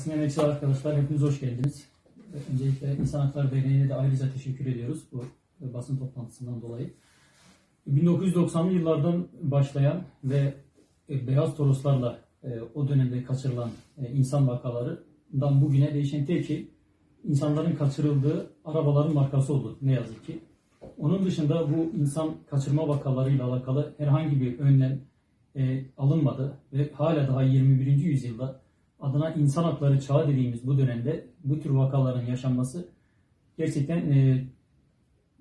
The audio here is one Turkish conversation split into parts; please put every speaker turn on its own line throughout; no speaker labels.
Basın emekçi arkadaşlar hepiniz hoş geldiniz. Öncelikle İnsan Hakları Derneği'ne de ayrıca teşekkür ediyoruz bu basın toplantısından dolayı. 1990'lı yıllardan başlayan ve e, beyaz toroslarla e, o dönemde kaçırılan e, insan vakalarından bugüne değişen tek şey insanların kaçırıldığı arabaların markası oldu ne yazık ki. Onun dışında bu insan kaçırma vakalarıyla alakalı herhangi bir önlem alınmadı ve hala daha 21. yüzyılda adına insan hakları çağı dediğimiz bu dönemde bu tür vakaların yaşanması gerçekten e,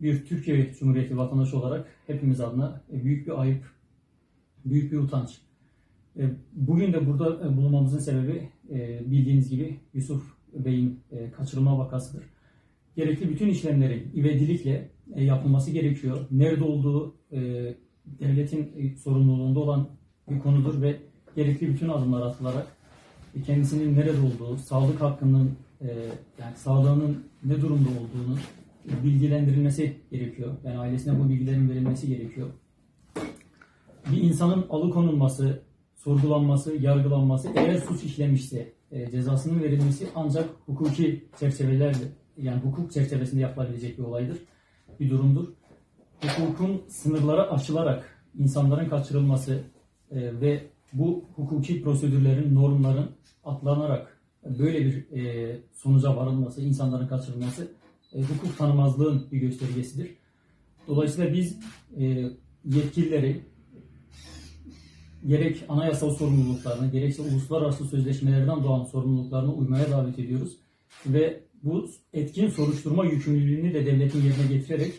bir Türkiye Cumhuriyeti vatandaşı olarak hepimiz adına e, büyük bir ayıp, büyük bir utanç. E, Bugün de burada e, bulunmamızın sebebi e, bildiğiniz gibi Yusuf Bey'in e, kaçırılma vakasıdır. Gerekli bütün işlemlerin ivedilikle e, yapılması gerekiyor. Nerede olduğu e, devletin e, sorumluluğunda olan bir konudur ve gerekli bütün adımlar atılarak kendisinin nerede olduğu, sağlık hakkının e, yani sağlığının ne durumda olduğunu e, bilgilendirilmesi gerekiyor. Yani ailesine bu bilgilerin verilmesi gerekiyor. Bir insanın alıkonulması, sorgulanması, yargılanması eğer suç işlemişse e, cezasının verilmesi ancak hukuki çerçevelerle yani hukuk çerçevesinde yapılabilecek bir olaydır, bir durumdur. Hukukun sınırları aşılarak insanların kaçırılması e, ve bu hukuki prosedürlerin, normların atlanarak böyle bir e, sonuca varılması, insanların kaçırılması e, hukuk tanımazlığın bir göstergesidir. Dolayısıyla biz e, yetkilileri gerek anayasal sorumluluklarını, gerekse uluslararası sözleşmelerden doğan sorumluluklarına uymaya davet ediyoruz. Ve bu etkin soruşturma yükümlülüğünü de devletin yerine getirerek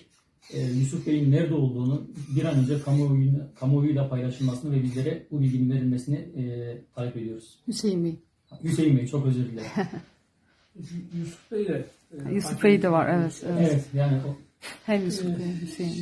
e, Yusuf Bey'in nerede olduğunu bir an önce kamuoyuyla, kamuoyuyla paylaşılmasını ve bizlere bu bilginin verilmesini e, talep ediyoruz.
Hüseyin Bey.
Hüseyin Bey çok özür dilerim.
Yusuf Bey de e,
Yusuf Bey de var evet. Evet.
evet yani o,
Hem Yusuf Bey Hüseyin.